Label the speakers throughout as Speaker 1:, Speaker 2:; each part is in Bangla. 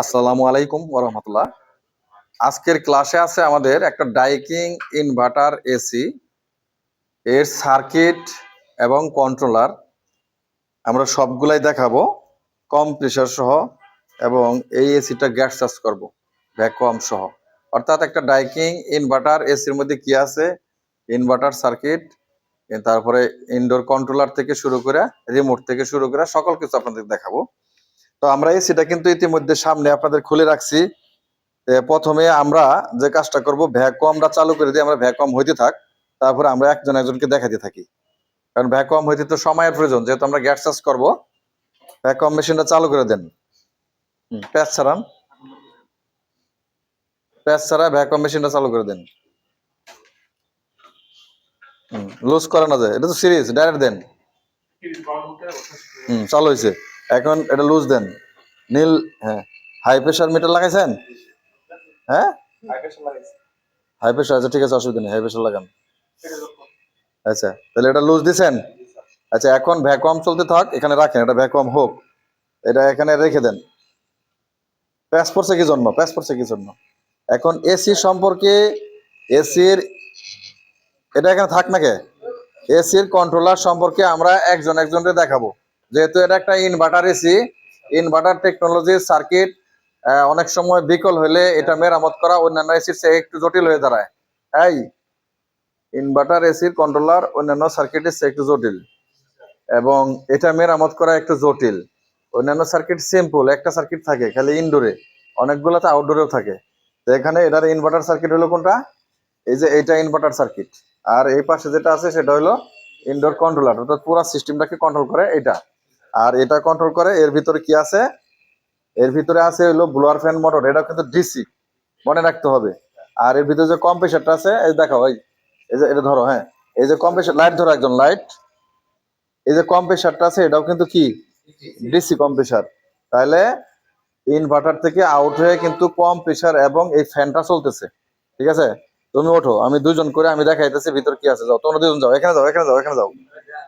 Speaker 1: আসসালামু আলাইকুম ওরহমতুল্লাহ আজকের ক্লাসে আছে আমাদের একটা ডাইকিং ইনভার্টার এসি এর সার্কিট এবং কন্ট্রোলার আমরা সবগুলাই দেখাবো, কম প্রেশার সহ, এবং এই এসিটা গ্যাস চার্জ করব ভ্যাকুয়াম সহ। অর্থাৎ একটা ডাইকিং ইনভার্টার এসির মধ্যে কি আছে? ইনভার্টার সার্কিট তারপরে ইনডোর কন্ট্রোলার থেকে শুরু করে রিমোট থেকে শুরু করে সকল কিছু আপনাদের দেখাবো। তো আমরা এসিটা কিন্তু ইতিমধ্যে সামনে আপনাদের খুলে রাখছি। প্রথমে আমরা যে কাজটা করব ভ্যাকুয়ামটা চালু করে দিয়ে আমরা ভ্যাকুয়াম হইতে থাক তারপরে আমরা একজন একজনকে দেখাতে থাকি। কারণ ভ্যাকুয়াম হইতে তো সময়ের প্রয়োজন যেহেতু আমরা গ্যাস চার্জ করব ভ্যাকুয়াম মেশিনটা চালু করে দেন। প্যাচ ছাড়ান। প্যাচ ছাড়া ভ্যাকুয়াম মেশিনটা চালু করে দেন। লুজ করা না যায় এটা তো সিরিজ ডাইরেক্ট দেন। হুম চালু হয়েছে এখন এটা লুজ দেন। নীল হ্যাঁ। হাই প্রেশার মিটার লাগাইছেন? হ্যাঁ? হাই প্রেশার আচ্ছা ঠিক আছে, অসুবিধা নেই হাই প্রেশার লাগান। আচ্ছা তাহলে এটা লুজ দিছেন? আচ্ছা এখন ভ্যাকুয়াম চলতে থাক, এখানে রাখেন, এটা ভ্যাকুয়াম হোক। এটা এখানে রেখে দেন। প্যাস পড়ছে কি জন্য? প্যাস পড়ছে কি জন্য? এখন এসি সম্পর্কে এসির এটা এখানে থাক না কে এসির কন্ট্রোলার সম্পর্কে আমরা একজন একজনকে দেখাবো। যেহেতু এটা একটা ইনভার্টার এসি ইনভার্টার টেকনোলজির সার্কিট অনেক সময় বিকল হলে এটা মেরামত করা অন্যান্য এসির চেয়ে একটু জটিল হয়ে দাঁড়ায়। এই ইনভার্টার এসির কন্ট্রোলার অন্যান্য সার্কিটের চেয়ে একটু জটিল এবং এটা মেরামত করা একটু জটিল। অন্যান্য সার্কিট সিম্পল একটা সার্কিট থাকে খালি ইনডোরে অনেকগুলোতে আউটডোরেও থাকে। তো এখানে এটার ইনভার্টার সার্কিট হলো কোনটা? এই যে এটা ইনভার্টার সার্কিট আর এই পাশে যেটা আছে সেটা হলো ইনডোর কন্ট্রোলার অর্থাৎ পুরো সিস্টেমটাকে কন্ট্রোল করে এটা আর এটা কন্ট্রোল করে, এর ভিতরে কি আছে? এর ভিতরে আছে হলো ব্লোয়ার ফ্যান মোটর এটা কিন্তু ডিসি মনে রাখতে হবে। আর এর ভিতরে যে কম্প্রেসারটা আছে, এই দেখো ওই এই যে এটা ধরো হ্যাঁ এই যে কম্প্রেসার লাইট ধরো একজন লাইট এই যে কম্প্রেসারটা আছে, এটাও কিন্তু কি? ডিসি কম্প্রেসার তাহলে ইনভার্টার থেকে আউট হয়ে কিন্তু কম এবং এই ফ্যানটা চলতেছে, ঠিক আছে? তুমি ওঠো, আমি দুজন করে, আমি দেখাইতেছি ভিতর কি আছে, যাও, তোমরা দুজন যাও, এখানে যাও এখানে যাও এখানে যাও।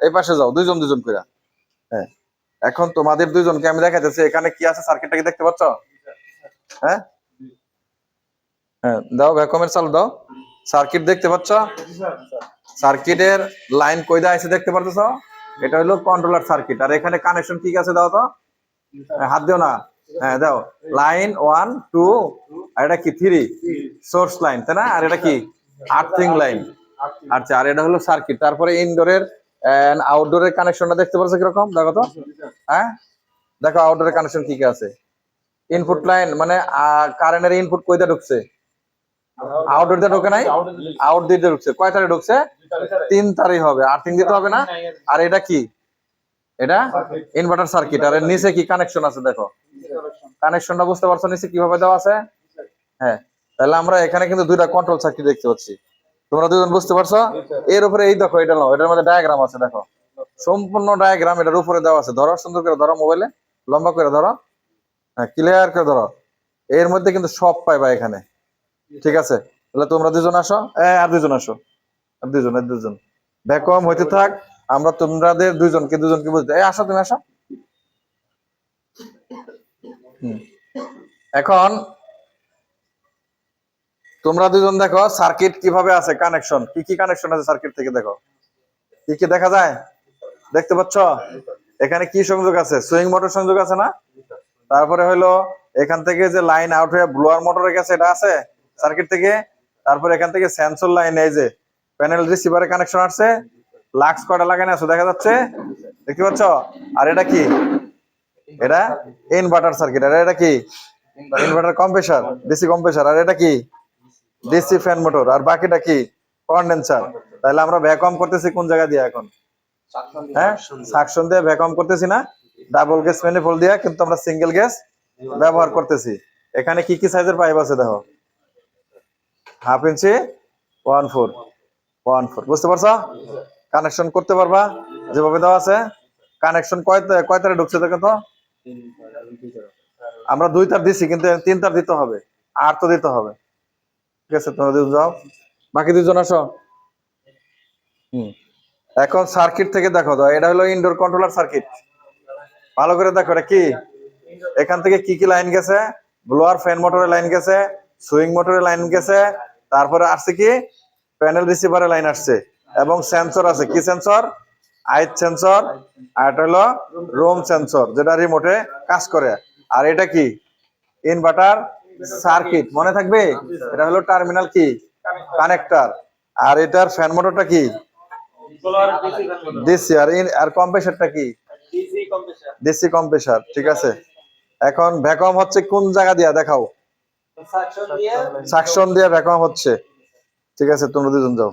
Speaker 1: এই পাশে যাও, দুইজন দুজন করে হ্যাঁ। এখন তোমাদের দুইজনকে আমি দেখাইতেছি এখানে কি আছে সার্কিটটা কি দেখতে পাচ্ছ? হ্যাঁ? হ্যাঁ দাও ভ্যাকুয়ামের চালু দাও। সার্কিট দেখতে পাচ্ছ? সার্কিটের লাইন কইদা আছে দেখতে পারতেছ? এটা হলো কন্ট্রোলার সার্কিট আর এখানে কানেকশন কি আছে দাও তো? হ্যাঁ, হাত দিও না। হ্যাঁ দাও। লাইন ওয়ান টু আর এটা কি? থ্রি সোর্স লাইন তাই না? আর এটা কি? আর্থিং লাইন আচ্ছা আর এটা হলো সার্কিট তারপরে ইনডোরের আউটডোরের কানেকশনটা দেখতে পাচ্ছ কীরকম? দেখো তো। হ্যাঁ? দেখো আউটডোরের কানেকশন কি কি আছে? ইনপুট লাইন মানে কারেন্টের ইনপুট কইটা ঢুকছে? আউটডোর দিয়ে ঢোকে নাই? আউট দিয়ে ঢুকছে। কয় তারে ঢুকছে? তিন তারই হবে। আর্থিং দিতে হবে না? আর এটা কি? এটা ইনভার্টার সার্কিট আর নিচে কি কানেকশন আছে দেখো? কানেকশনটা বুঝতে পারছ নিচে কীভাবে দেওয়া আছে? হ্যাঁ। তাহলে আমরা এখানে কিন্তু দুইটা কন্ট্রোল সার্কিট দেখতে পাচ্ছি। তোমরা দুজন বুঝতে পারছ? এর উপরে এই দেখো, এটা এটার মধ্যে ডায়াগ্রাম আছে, দেখো। সম্পূর্ণ ডায়াগ্রাম এটার উপরে দেওয়া আছে। ধরো, সুন্দর করে ধরো মোবাইলে লম্বা করে ধরো। হ্যাঁ ক্লিয়ার করে ধরো। এর মধ্যে কিন্তু সব পাইবা এখানে। ঠিক আছে? তাহলে তোমরা দুজন আসো। আর দুজন আসো। আর দুজন আর দুজন। ভ্যাকুয়াম হইতে থাক, আমরা তোমাদের দুইজনকে দুজনকে বুঝতে এই আসো, তুমি আসো। এখন তোমরা দুজন দেখো সার্কিট কীভাবে আছে কানেকশন কি কি কানেকশন আছে সার্কিট থেকে দেখো? কি কি দেখা যায়? দেখতে পাচ্ছ? এখানে কি সংযোগ আছে? সুইং মোটর সংযোগ আছে না? তারপরে হলো এখান থেকে যে লাইন আউট হয়ে ব্লোয়ার মোটরের কাছে এটা আছে সার্কিট থেকে? তারপরে এখান থেকে সেন্সর লাইন এই যে প্যানেল রিসিভারের কানেকশন আসছে। লাক্স কয়টা লাগানো আছে দেখা যাচ্ছে? দেখতে পাচ্ছ? আর এটা কি? এটা ইনভার্টার সার্কিট আর এটা কি? ইনভার্টার কম্প্রেসার ডিসি কম্প্রেসার আর এটা কি? ডিসি ফ্যান মোটর আর বাকিটা কি? কন্ডেন্সার তাহলে আমরা ভ্যাকুয়াম করতেছি কোন জায়গা দিয়ে এখন? হ্যাঁ? সাকশন দিয়ে ভ্যাকুয়াম করতেছি না? ডাবল গ্যাস ম্যানিফোল্ড দিয়ে, কিন্তু আমরা সিঙ্গেল গ্যাস ব্যবহার করতেছি। এখানে কি কি সাইজের পাইপ আছে দেখো? Half inch one four one four বুঝতে পারছ? কানেকশন করতে পারবা? যেভাবে দেওয়া আছে। কানেকশন কয় কয় তারে ঢুকছে দেখো তো? আমরা দুই তার দিছি, কিন্তু তিন তার দিতে হবে। আর তো দিতে হবে। ঠিক আছে, তোমরা দুজন যাও। বাকি দুজন আসো। হুম। এখন সার্কিট থেকে দেখো তো, এটা হলো ইনডোর কন্ট্রোলার সার্কিট ভালো করে দেখো, এটা কি? এখান থেকে কি কি লাইন গেছে? ব্লোয়ার ফ্যান মোটরের লাইন গেছে সুইং মোটরের লাইন গেছে, তারপরে আসছে কি? প্যানেল রিসিভারের লাইন আসছে। এবং সেন্সর আছে, কি সেন্সর আইট সেন্সর আর এটা হলো রোম সেন্সর যেটা রিমোটে কাজ করে। আর এটা কি? ইনভার্টার সার্কিট, মনে থাকবে? এটা হলো টার্মিনাল কি? কানেক্টর। আর এটার ফ্যান মোটরটা কি? ডিসি। আর আর কম্প্রেসারটা কি? ডিসি কম্প্রেসার ঠিক আছে। এখন ভ্যাকুয়াম হচ্ছে কোন জায়গা দিয়া? দেখাও। সাকশন দিয়ে ভ্যাকুয়াম হচ্ছে। ঠিক আছে, তোমরা দুজন যাও।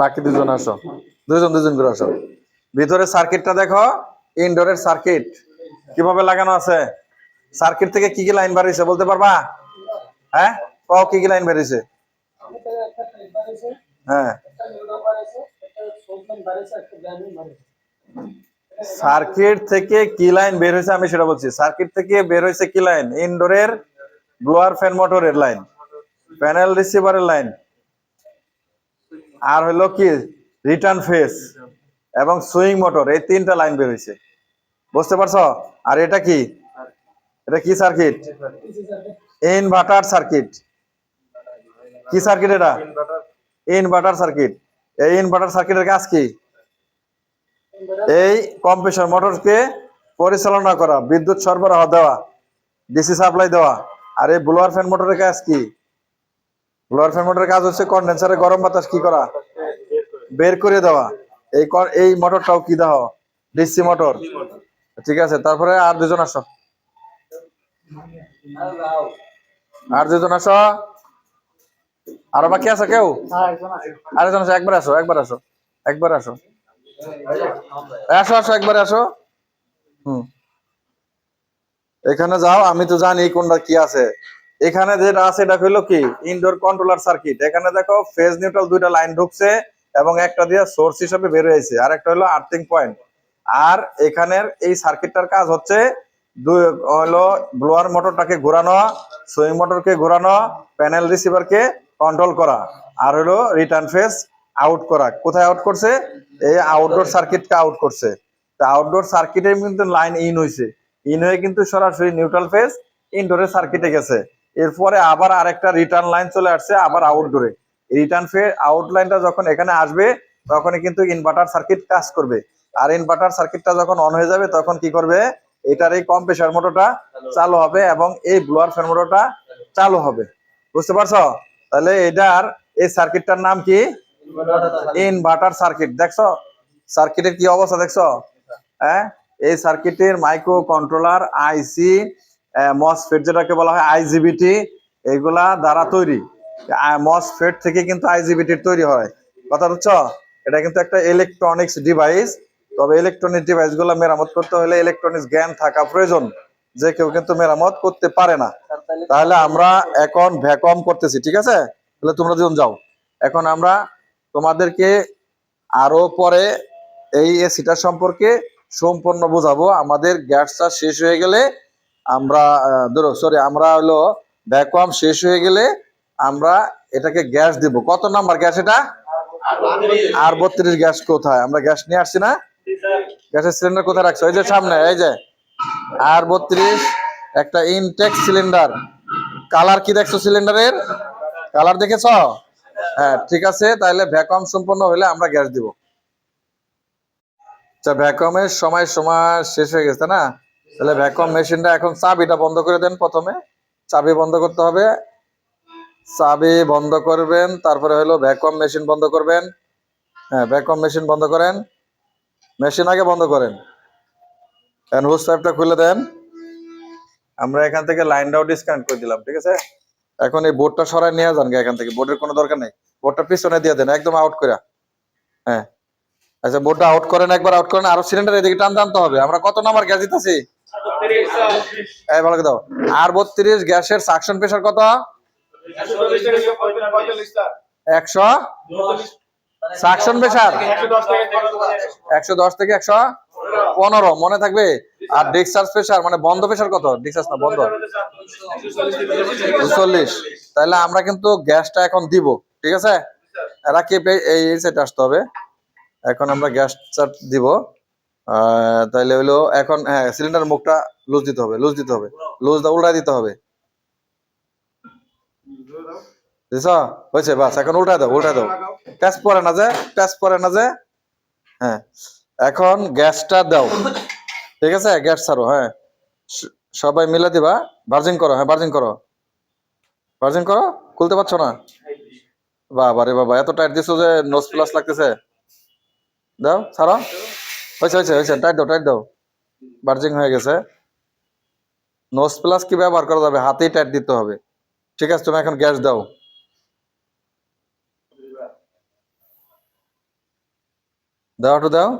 Speaker 1: বাকি দুজন আসো। দুজন দুজন করে আসো। ভিতরে সার্কিটটা দেখো। ইনডোরের সার্কিট। কীভাবে লাগানো আছে? সার্কিট থেকে কি কি লাইন বাড়িয়েছে বলতে পারবা? হ্যাঁ? কও কি কি লাইন বেরিয়েছে হ্যাঁ। সার্কিট থেকে কি লাইন বের হয়েছে আমি সেটা বলছি। সার্কিট থেকে বের হয়েছে কি লাইন? ইনডোরের ব্লোয়ার ফ্যান মোটরের লাইন। প্যানেল রিসিভারের লাইন। আর হলো কি? রিটার্ন ফেস এবং সুইং মোটর। এই তিনটা লাইন বের হয়েছে। বুঝতে পারছ? আর এটা কি? এটা কি সার্কিট ইনভার্টার সার্কিট কি সার্কিট এটা? ইনভার্টার সার্কিট এই ইনভার্টার সার্কিটের কাজ কি? এই কম্প্রেসর মোটরকে পরিচালনা করা বিদ্যুৎ সরবরাহ দেওয়া ডিসি সাপ্লাই দেওয়া। আর এই ব্লোয়ার ফ্যান মোটরের কাজ কি? ব্লোয়ার ফ্যান মোটরের কাজ হচ্ছে কন্ডেন্সারে গরম বাতাস কি করা? বের করে দেওয়া। এই এই মোটরটাও কি দাও ডিসি মোটর ঠিক আছে তারপরে আর দুজন আসো। আর দুজন আসো। বাকি আছে কেউ? আরেকজন আসো, একবার আসো একবার আসো একবার আসো। আসো আসো, একবার আসো। হুম। এখানে যাও, আমি তো জানি কোনটা কি আছে। এখানে যেটা আছে, এটা হইল কি? ইনডোর কন্ট্রোলার সার্কিট এখানে দেখো ফেজ নিউট্রাল দুইটা লাইন ঢুকছে এবং একটা দিয়ে সোর্স হিসাবে বের হয়েছে। আর একটা হলো আর্থিং পয়েন্ট আর এখানের এই সার্কিটটার কাজ হচ্ছে দুই হলো ব্লোয়ার মোটরটাকে ঘোরানো, সুইং মোটরকে ঘোরানো প্যানেল রিসিভারকে কন্ট্রোল করা। আর হলো রিটার্ন ফেস আউট করা। কোথায় আউট করছে? এই আউটডোর সার্কিটকে আউট করছে। তা আউটডোর সার্কিটে কিন্তু লাইন ইন হয়েছে ইন হয়ে কিন্তু সরাসরি নিউট্রাল ফেস ইনডোরের সার্কিটে গেছে। এরপরে আবার আরেকটা রিটার্ন লাইন চলে আসছে, আবার আউটডোরে রিটার্ন ফে আউট লাইনটা যখন এখানে আসবে, তখনই কিন্তু ইনভার্টার সার্কিট কাজ করবে। আর ইনভার্টার সার্কিটটা যখন অন হয়ে যাবে, তখন কি করবে? এটার এই কম্প্রেসার মোটরটা চালু হবে এবং এই ব্লোয়ার ফ্যান মোটরটা চালু হবে। বুঝতে পারছ? তাহলে এটার এই সার্কিটটার নাম কি? ইনভার্টার সার্কিট দেখছ? সার্কিটের কি অবস্থা দেখছ? হ্যাঁ? এই সার্কিটের মাইক্রো কন্ট্রোলার আইসি মসফেট যেটাকে বলা হয় আইজিবিটি এগুলা দ্বারা তৈরি। মসফেট থেকে কিন্তু আইজিবিটি তৈরি হয়। কথা বুঝছ? এটা কিন্তু একটা ইলেকট্রনিক্স ডিভাইস তবে ইলেকট্রনিক ডিভাইসগুলো মেরামত করতে হলে ইলেকট্রনিক্স জ্ঞান থাকা প্রয়োজন, যে কেউ কিন্তু মেরামত করতে পারে না। তাহলে আমরা এখন ভ্যাকুয়াম করতেছি, ঠিক আছে? তাহলে তোমরা দুজন যাও। এখন আমরা তোমাদেরকে আরও পরে এই এসিটা সম্পর্কে সম্পূর্ণ বোঝাবো। আমাদের গ্যাসটা শেষ হয়ে গেলে আমরা ধরো সরি আমরা হলো ভ্যাকুয়াম শেষ হয়ে গেলে আমরা এটাকে গ্যাস দিব। কত নাম্বার গ্যাস এটা? আর বত্রিশ গ্যাস কোথায়? আমরা গ্যাস নিয়ে আসছি না? গ্যাসের সিলিন্ডার কোথায় রাখছো? এই যে সামনে, এই যে। আর বত্রিশ, একটা ইনটেক সিলিন্ডার। কালার কি দেখছ সিলিন্ডারের? কালার দেখেছ? হ্যাঁ ঠিক আছে তাহলে ভ্যাকুয়াম সম্পন্ন হলে আমরা গ্যাস দিব। আচ্ছা ভ্যাকুয়ামের সময় সময় শেষ হয়ে গেছে না? তাহলে ভ্যাকুয়াম মেশিনটা এখন চাবিটা বন্ধ করে দেন প্রথমে। চাবি বন্ধ করতে হবে। চাবি বন্ধ করবেন, তারপরে হলো ভ্যাকুয়াম মেশিন বন্ধ করবেন। হ্যাঁ ভ্যাকুয়াম মেশিন বন্ধ করেন। মেশিন আগে বন্ধ করেন। এখন হুস পাইপটা খুলে দেন। আমরা এখান থেকে লাইন লাইনটাও ডিসকানেক্ট করে দিলাম ঠিক আছে? এখন এই বোর্ডটা সরাই নিয়ে যান এখান থেকে। বোর্ডের কোনো দরকার নেই। বোর্ডটা পিছনে দিয়ে দেন একদম আউট করে হ্যাঁ। আচ্ছা বোর্ডটা আউট করেন একবার আউট করেন আরও সিলিন্ডার এদিকে টান টানতে হবে। আমরা কত নাম্বার গ্যাস দিতেছি? এই ভালো দাও। আর বত্রিশ গ্যাসের সাকশন প্রেশার কত? একশো? সাকশন প্রেশার একশো দশ থেকে একশো পনেরো মনে থাকবে? আর ডিসচার্জ প্রেশার মানে বন্ধ প্রেশার কত? ডিসচার্জ না বন্ধ? চল্লিশ তাহলে আমরা কিন্তু গ্যাসটা এখন দিব ঠিক আছে? এরা কি এই সেট আসতে হবে। এখন আমরা গ্যাস চার্ট দিব। আহ, তাইলে হইল এখন হ্যাঁ সিলিন্ডার মুখটা লুজ দিতে হবে লুজ দিতে হবে। লুজ দা উল্টা দিতে হবে। হয়েছে বাস এখন উল্টা দাও উল্টা দাও। প্যাস পরে না যে প্যাস পরে না যে। হ্যাঁ এখন গ্যাসটা দাও। ঠিক আছে? গ্যাস ছাড়ো হ্যাঁ। সবাই মিলে দিবা। ভার্জিং করো হ্যাঁ ভার্জিং করো। ভার্জিং করো? খুলতে পারছ না? বাবা রে বাবা, এত টাইট দিছো যে নোজ প্লাস লাগতেছে। দাও, ছাড়ো। হয়েছে হয়েছে হয়েছে। টাইট দাও টাইট দাও। ভার্জিং হয়ে গেছে। নোজ প্লাস কি ব্যবহার করা যাবে? হাতেই টাইট দিতে হবে। ঠিক আছে, তুমি এখন গ্যাস দাও। দাও দাও।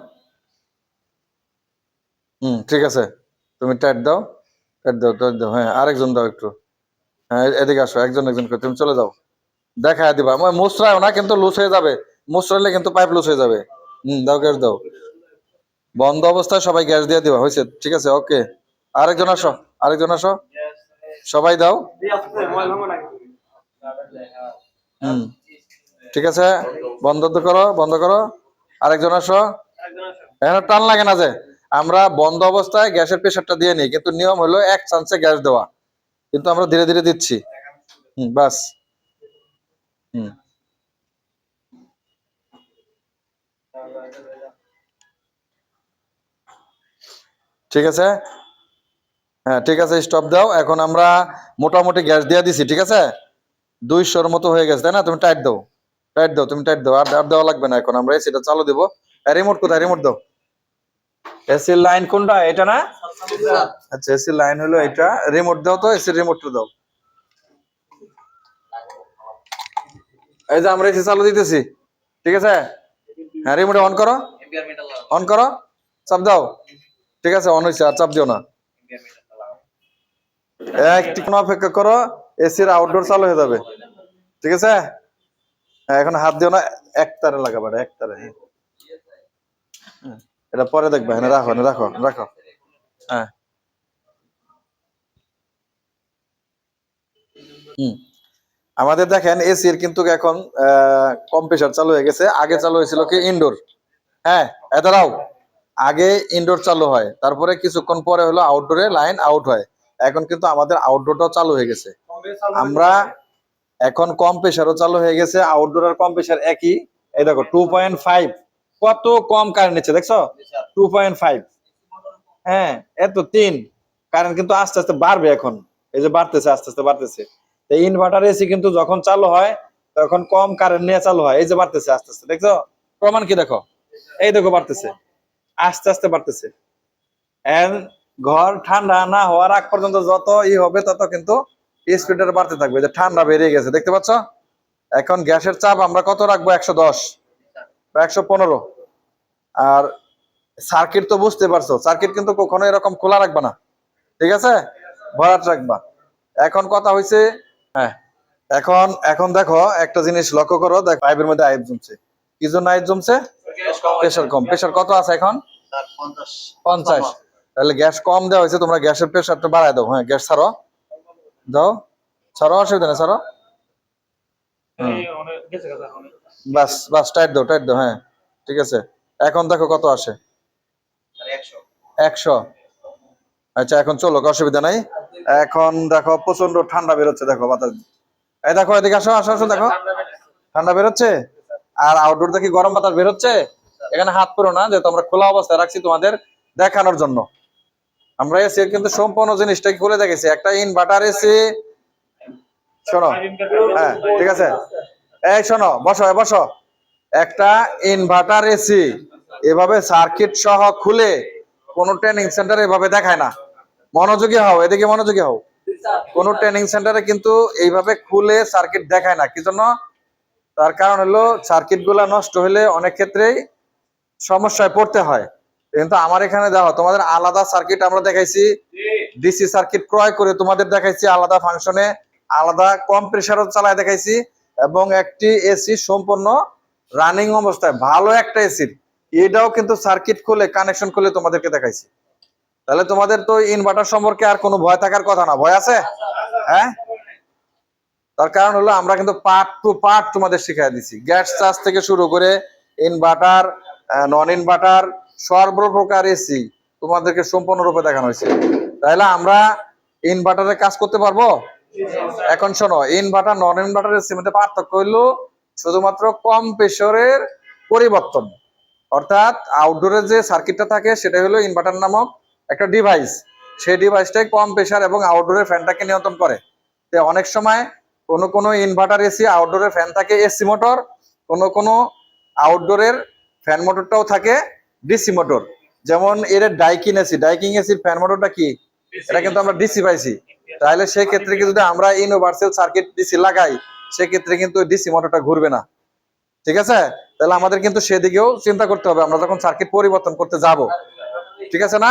Speaker 1: হুম, ঠিক আছে। তুমি টাইট দাও। টাইট দাও টাইট দাও। হ্যাঁ আরেকজন দাও একটু। হ্যাঁ এদিকে আসো, একজন একজন করে। তুমি চলে যাও। দেখায় দিবা। মই মুসরাও না, কিন্তু লুজ হয়ে যাবে। মুসরাইলে কিন্তু পাইপ লুজ হয়ে যাবে। হুম, দাও গ্যাস দাও। বন্ধ অবস্থায় সবাই গ্যাস দিয়ে দিবা, হয়েছে? ঠিক আছে ওকে আরেকজন আসো আরেকজন আসো। সবাই দাও। হুম, ঠিক আছে। বন্ধ করো বন্ধ করো। আরেকজন আসো। এখানে টান লাগে না যে। আমরা বন্ধ অবস্থায় গ্যাসের প্রেশারটা দিয়ে নিই, কিন্তু নিয়ম হলো এক চান্সে গ্যাস দেওয়া। কিন্তু আমরা ধীরে ধীরে দিচ্ছি। হুম, বাস। হুম। ঠিক আছে? হ্যাঁ ঠিক আছে স্টপ দাও। এখন আমরা মোটামুটি গ্যাস দিয়ে দিছি, ঠিক আছে? দুইশোর মতো হয়ে গেছে, তাই না? তুমি টাইট দাও। টাইট দাও, তুমি টাইট দাও। আর আর দেওয়া লাগবে না এখন, আমরা এসিটা চালু দিব। রিমোট কোথায়? রিমোট দাও। এসির লাইন কোনটা? এটা না? আচ্ছা এসির লাইন হলো এটা। রিমোট দাও তো এসির রিমোটটা দাও। এই যে আমরা এসি চালু দিতেছি। ঠিক আছে? হ্যাঁ রিমোট অন করো। অন করো। চাপ দাও। ঠিক আছে অন হয়েছে আর চাপ দিও না। একটু অপেক্ষা করো এসির আউটডোর চালু হয়ে যাবে। ঠিক আছে? এখন হাত দিও না এক তারে লাগাবে এক তারে হ্যাঁ। হ্যাঁ, এটা পরে দেখবে হ্যাঁ রাখো রাখো রাখো। হ্যাঁ। আমাদের দেখেন এসির কিন্তু এখন কম্প্রেসার চালু হয়ে গেছে। আগে চালু হয়েছিল কি ইনডোর হ্যাঁ এদারাও আগে ইনডোর চালু হয় তারপরে কিছুক্ষণ পরে হলো আউটডোরে লাইন আউট হয়। এখন কিন্তু আমাদের আউটডোরটাও চালু হয়ে গেছে। আমরা এখন কম প্রেশারও চালু হয়ে গেছে আউটডোর আর কম প্রেশার একই। এই দেখো টু পয়েন্ট ফাইভ কত কম কারেন্ট নিচ্ছে, দেখছ? টু পয়েন্ট ফাইভ হ্যাঁ এত তিন। কারেন্ট কিন্তু আস্তে আস্তে বাড়বে এখন। এই যে বাড়তেছে, আস্তে আস্তে বাড়তেছে। ইনভার্টার এসি কিন্তু যখন চালু হয়, তখন কম কারেন্ট নিয়ে চালু হয়। এই যে বাড়তেছে, আস্তে আস্তে, দেখছ? প্রমাণ কি দেখো? এই দেখো বাড়তেছে। আস্তে আস্তে বাড়তেছে। ঘর ঠান্ডা না হওয়ার আগ পর্যন্ত যত ই হবে, তত কিন্তু স্পিডটা বাড়তে থাকবে যে ঠান্ডা বেরিয়ে গেছে দেখতে পাচ্ছ? এখন গ্যাসের চাপ আমরা কত রাখব? একশো দশ বা একশো পনেরো। আর সার্কিট তো বুঝতে পারছ সার্কিট কিন্তু কখনো এরকম খোলা রাখবা না ঠিক আছে? ভরাট রাখবা। এখন কথা হয়েছে হ্যাঁ এখন এখন দেখো একটা জিনিস লক্ষ্য করো দেখো পাইপের মধ্যে আইপ জমছে। কি জন্য আইপ জমছে? প্রেশার কম প্রেশার কত আছে এখন? পঞ্চাশ। তাহলে গ্যাস কম দেওয়া হয়েছে তোমরা গ্যাসের প্রেশারটা বাড়ায় দাও। হ্যাঁ গ্যাস ছাড়ো। দাও। ছাড়ো অসুবিধা নেই ছাড়ো। বাস বাস টাইট দাও টাইট দাও হ্যাঁ ঠিক আছে। এখন দেখো কত আসে। একশো। আচ্ছা এখন চলো অসুবিধা নাই। এখন দেখো প্রচণ্ড ঠান্ডা বেরোচ্ছে দেখো বাতাস। এই দেখো এদিকে আসো আসো আসো দেখো। ঠান্ডা বেরোচ্ছে। আর আউটডোর দেখি গরম বাতাস বেরোচ্ছে? এখানে হাত পুরো না যেহেতু আমরা খোলা অবস্থায় রাখছি তোমাদের দেখানোর জন্য। আমরা এসি কিন্তু সম্পূর্ণ জিনিসটা খুলে দেখেছি একটা ইনভার্টার এসি শোনো। হ্যাঁ ঠিক আছে। এই শোনো, বসো বসো। একটা ইনভার্টার এসি এভাবে সার্কিট সহ খুলে কোন ট্রেনিং সেন্টার এভাবে দেখায় না। মনোযোগী হও, এদিকে মনোযোগী হও। কোন ট্রেনিং সেন্টারে কিন্তু এইভাবে খুলে সার্কিট দেখায় না। কি জন্য? তার কারণ হলো সার্কিটগুলা নষ্ট হলে অনেক ক্ষেত্রেই সমস্যায় পড়তে হয়। কিন্তু আমার এখানে দেখো, তোমাদের আলাদা সার্কিট আমরা দেখাইছি। ডিসি সার্কিট ক্রয় করে তোমাদের দেখাইছি আলাদা ফাংশনে আলাদা কম প্রেসারও চালায় দেখাইছি, এবং একটি এসি সম্পূর্ণ রানিং অবস্থায়, ভালো একটা এসির এটাও কিন্তু সার্কিট খুলে কানেকশন খুলে তোমাদেরকে দেখাইছি। তাহলে তোমাদের তো ইনভার্টার সম্পর্কে আর কোনো ভয় থাকার কথা না। ভয় আছে? হ্যাঁ? তার কারণ হলো আমরা কিন্তু পার্ট টু পার্ট তোমাদের শিখাই দিছি। গ্যাস চার্জ থেকে শুরু করে ইনভার্টার নন ইনভার্টার সর্বপ্রকার এসি তোমাদেরকে সম্পূর্ণরূপে দেখানো হয়েছে। তাহলে আমরা ইনভার্টারে কাজ করতে পারব? এখন শোনো ইনভার্টার নন ইনভার্টারের মধ্যে পার্থক্য হইল শুধুমাত্র কম প্রেশরের পরিবর্তন। অর্থাৎ আউটডোরের যে সার্কিটটা থাকে, সেটা হলো ইনভার্টার নামক একটা ডিভাইস সেই ডিভাইসটাই কম প্রেশার এবং আউটডোরের ফ্যানটাকে নিয়ন্ত্রণ করে। তো অনেক সময় কোনো কোনো ইনভার্টার এসি আউটডোরের ফ্যান থাকে এসি মোটর কোনো কোনো আউটডোরের ফ্যান মোটরটাও থাকে। ডিসি মোটর যেমন এর ডাইকিং এসি ডাইকিং এসির ফ্যান মোটরটা কি? এটা কিন্তু আমরা ডিসি পাইছি। তাহলে সেই ক্ষেত্রে কি যদি আমরা ইউনিভার্সাল সার্কিট ডিসি লাগাই সেক্ষেত্রে কিন্তু ডিসি মোটরটা ঘুরবে না। ঠিক আছে? তাহলে আমাদের কিন্তু সেদিকেও চিন্তা করতে হবে। আমরা যখন সার্কিট পরিবর্তন করতে যাব। ঠিক আছে না?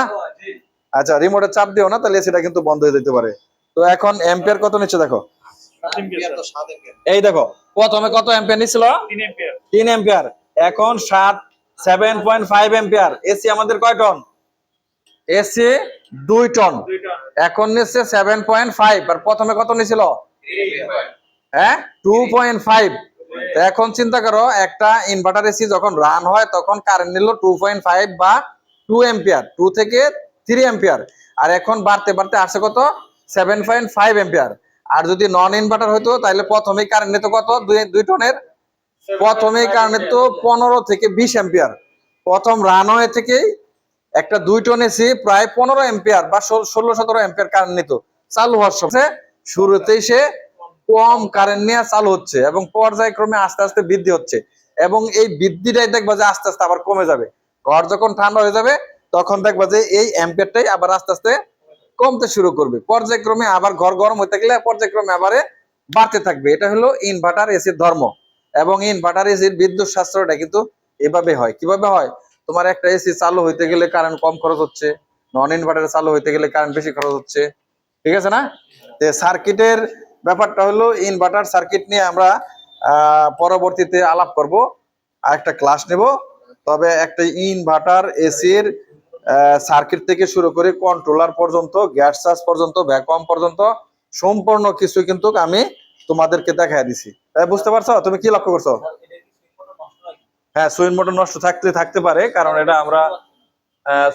Speaker 1: আচ্ছা রিমোটে চাপ দিও না তাহলে সেটা কিন্তু বন্ধ হয়ে যেতে পারে। তো এখন এম্পিয়ার কত নিচ্ছে দেখো? এই দেখো প্রথমে কত এম্পিয়ার নিছিল তিন এম্পিয়ার এখন সাত seven point five ampere AC আমাদের কয় টন এসি দুই টন এখন নিচ্ছে সেভেন পয়েন্ট ফাইভ আর প্রথমে কত নিছিল? হ্যাঁ? টু পয়েন্ট ফাইভ এখন চিন্তা করো একটা ইনভার্টার এসি যখন রান হয় তখন কারেন্ট নিল টু পয়েন্ট ফাইভ বা টু এম্পিয়ার টু থেকে থ্রি এম্পিয়ার আর এখন বাড়তে বাড়তে আসছে কত? সেভেন পয়েন্ট ফাইভ এম্পিয়ার আর যদি নন ইনভার্টার হইতো তাহলে প্রথমেই কারেন্ট নিত কত? দুই দুই টনের প্রথমেই কারেন্ট নিত পনেরো থেকে বিশ এম্পিয়ার প্রথম রানওয়ে থেকেই একটা দুই টন এসি প্রায় পনেরো এম্পিয়ার বা ষোলো সতেরো এম্পিয়ার কারেন্ট নিত। চালু হওয়ার সময় শুরুতেই সে কম কারেন্ট নিয়ে চালু হচ্ছে এবং পর্যায়ক্রমে আস্তে আস্তে বৃদ্ধি হচ্ছে এবং এই বৃদ্ধিটাই দেখবা যে আস্তে আস্তে আবার কমে যাবে। ঘর যখন ঠান্ডা হয়ে যাবে, তখন দেখবা যে এই অ্যাম্পিয়ারটাই আবার আস্তে আস্তে কমতে শুরু করবে। পর্যায়ক্রমে আবার ঘর গরম হতে গেলে পর্যায়ক্রমে আবার বাড়তে থাকবে। এটা হলো ইনভার্টার এসির ধর্ম। এবং ইনভার্টার এসির বিদ্যুৎ সাশ্রয়টা কিন্তু এভাবে হয়। কীভাবে হয়? তোমার একটা এসি চালু হইতে গেলে কারেন্ট কম খরচ হচ্ছে নন ইনভার্টার চালু হইতে গেলে কারেন্ট বেশি খরচ হচ্ছে, ঠিক আছে না? সার্কিটের ব্যাপারটা হলো ইনভার্টার সার্কিট নিয়ে আমরা পরবর্তীতে আলাপ করব, আর একটা ক্লাস নেব। তবে একটা ইনভার্টার এসির সার্কিট থেকে শুরু করে কন্ট্রোলার পর্যন্ত গ্যাস চার্জ পর্যন্ত ভ্যাকুয়াম পর্যন্ত, সম্পূর্ণ কিছু কিন্তু আমি তোমাদেরকে দেখাই দিছি। বুঝতে পারছ? তুমি কি লক্ষ্য করছ? হ্যাঁ সুইং মোটর নষ্ট থাকতে থাকতে পারে, কারণ এটা আমরা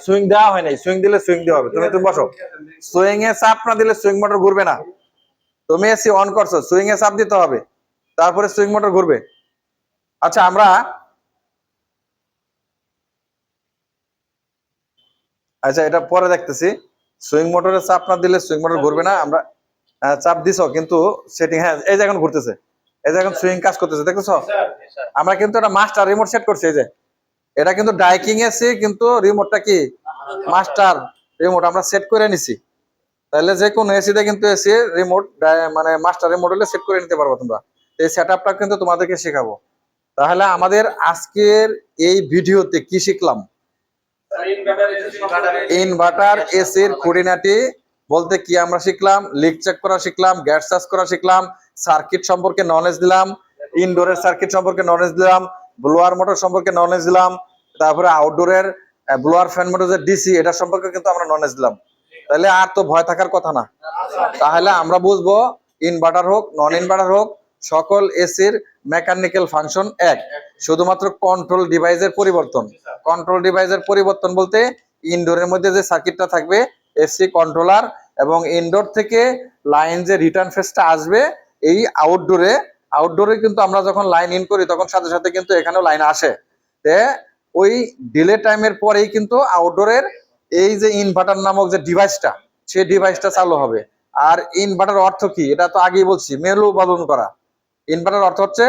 Speaker 1: সুইং দেওয়া হয় নাই। সুইং দিলে সুইং দেওয়া হবে। তুমি তুমি বসো। সুইং এ চাপ না দিলে সুইং মোটর ঘুরবে না। তুমি এসি অন করছ সুইং এ চাপ দিতে হবে। তারপরে সুইং মোটর ঘুরবে। আচ্ছা আমরা আচ্ছা এটা পরে দেখতেছি। সুইং মোটরে চাপ না দিলে সুইং মোটর ঘুরবে না। আমরা চাপ দিছো কিন্তু সেটিং হ্যাঁ এই যে এখন ঘুরতেছে। এই যে এখন সুইং কাজ করতেছে দেখতেছো? আমরা কিন্তু এটা মাস্টার রিমোট সেট করছি এই যে। এটা কিন্তু ডাইকিং এসি কিন্তু রিমোটটা কি? মাস্টার রিমোট আমরা সেট করে নিছি। তাহলে যে কোনো এসিতে কিন্তু এসি রিমোট মানে মাস্টার রিমোট হলে সেট করে নিতে পারব তোমরা। এই সেট আপটা কিন্তু তোমাদেরকে শেখাবো। তাহলে আমাদের আজকের এই ভিডিওতে কি শিখলাম? ইনভার্টার এসির খুঁটিনাটি বলতে কি আমরা শিখলাম? লিক চেক করা শিখলাম গ্যাস চার্জ করা শিখলাম সার্কিট সম্পর্কে নলেজ দিলাম ইনডোরের সার্কিট সম্পর্কে নলেজ দিলাম ব্লোয়ার মোটর সম্পর্কে নলেজ দিলাম, তারপরে আউটডোরের ব্লোয়ার ফ্যান মোটর যে ডিসি এটা সম্পর্কে কিন্তু আমরা নলেজ দিলাম। তাহলে আর তো ভয় থাকার কথা না। তাহলে আমরা বুঝব ইনভার্টার হোক নন ইনভার্টার হোক, সকল এসির মেকানিক্যাল ফাংশন এক। শুধুমাত্র কন্ট্রোল ডিভাইসের পরিবর্তন। কন্ট্রোল ডিভাইসের পরিবর্তন বলতে ইনডোরের মধ্যে যে সার্কিটটা থাকবে এসি কন্ট্রোলার এবং ইনডোর থেকে লাইন যে রিটার্ন ফেসটা আসবে, এই আউটডোরে আউটডোরে কিন্তু আমরা যখন লাইন ইন করি, তখন সাথে সাথে কিন্তু এখানেও লাইন আসে। তে ওই ডিলে টাইমের পরেই কিন্তু আউটডোরের এই যে ইনভার্টার নামক যে ডিভাইসটা সেই ডিভাইসটা চালু হবে। আর ইনভার্টার অর্থ কি? এটা তো আগেই বলছি, মেরু বদল করা। ইনভার্টার অর্থ হচ্ছে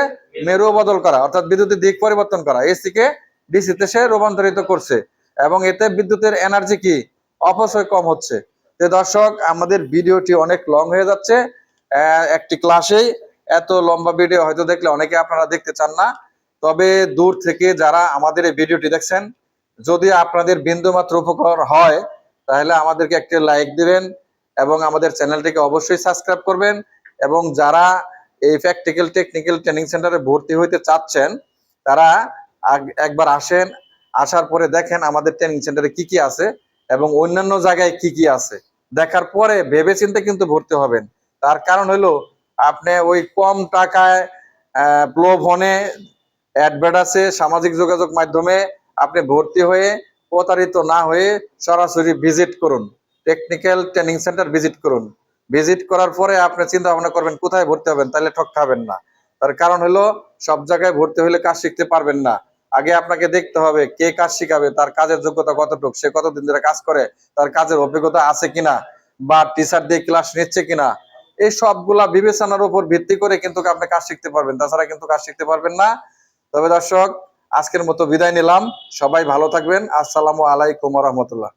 Speaker 1: মেরু বদল করা, অর্থাৎ বিদ্যুতের দিক পরিবর্তন করা। এসি কে ডিসিতে সে রূপান্তরিত করছে। এবং এতে বিদ্যুতের এনার্জি কি? অপচয় কম হচ্ছে। তো দর্শক, আমাদের ভিডিওটি অনেক লং হয়ে যাচ্ছে। একটি ক্লাসেই এত লম্বা ভিডিও হয়তো দেখলে অনেকে আপনারা দেখতে চান না। তবে দূর থেকে যারা আমাদের এই ভিডিওটি দেখছেন, যদি আপনাদের বিন্দুমাত্র উপকার হয়, তাহলে আমাদেরকে একটি লাইক দিবেন এবং আমাদের চ্যানেলটিকে অবশ্যই সাবস্ক্রাইব করবেন এবং যারা এই প্র্যাকটিক্যাল টেকনিক্যাল ট্রেনিং সেন্টারে ভর্তি হইতে চাচ্ছেন, তারা একবার আসেন, আসার পরে দেখেন আমাদের ট্রেনিং সেন্টারে কি কি আছে। এবং অন্যান্য জায়গায় কি কি আছে? দেখার পরে ভেবে চিন্তে কিন্তু ভর্তি হবেন। তার কারণ হলো আপনি ওই কম টাকায় প্লোভনে অ্যাডভার্ট আছে সামাজিক যোগাযোগ মাধ্যমে, আপনি ভর্তি হয়ে প্রতারিত না হয়ে সরাসরি ভিজিট করুন। টেকনিক্যাল ট্রেনিং সেন্টার ভিজিট করুন। ভিজিট করার পরে আপনি চিন্তা ভাবনা করবেন, কোথায় ভর্তি হবেন? তাহলে ঠক খাবেন না। তার কারণ হলো সব জায়গায় ভর্তি হলে কাজ শিখতে পারবেন না। আগে আপনাকে দেখতে হবে কে কাজ শিখাবে, তার কাজের যোগ্যতা কতটুকু, সে কতদিন ধরে কাজ করে, তার কাজের অভিজ্ঞতা আছে কিনা, বা টিচার দিয়ে ক্লাস নিচ্ছে কিনা, এই সবগুলা বিবেচনার উপর ভিত্তি করে কিন্তু আপনি কাজ শিখতে পারবেন। তাছাড়া কিন্তু কাজ শিখতে পারবেন না। তবে দর্শক, আজকের মতো বিদায় নিলাম। সবাই ভালো থাকবেন। আসসালামু আলাইকুম রহমতুল্লাহ।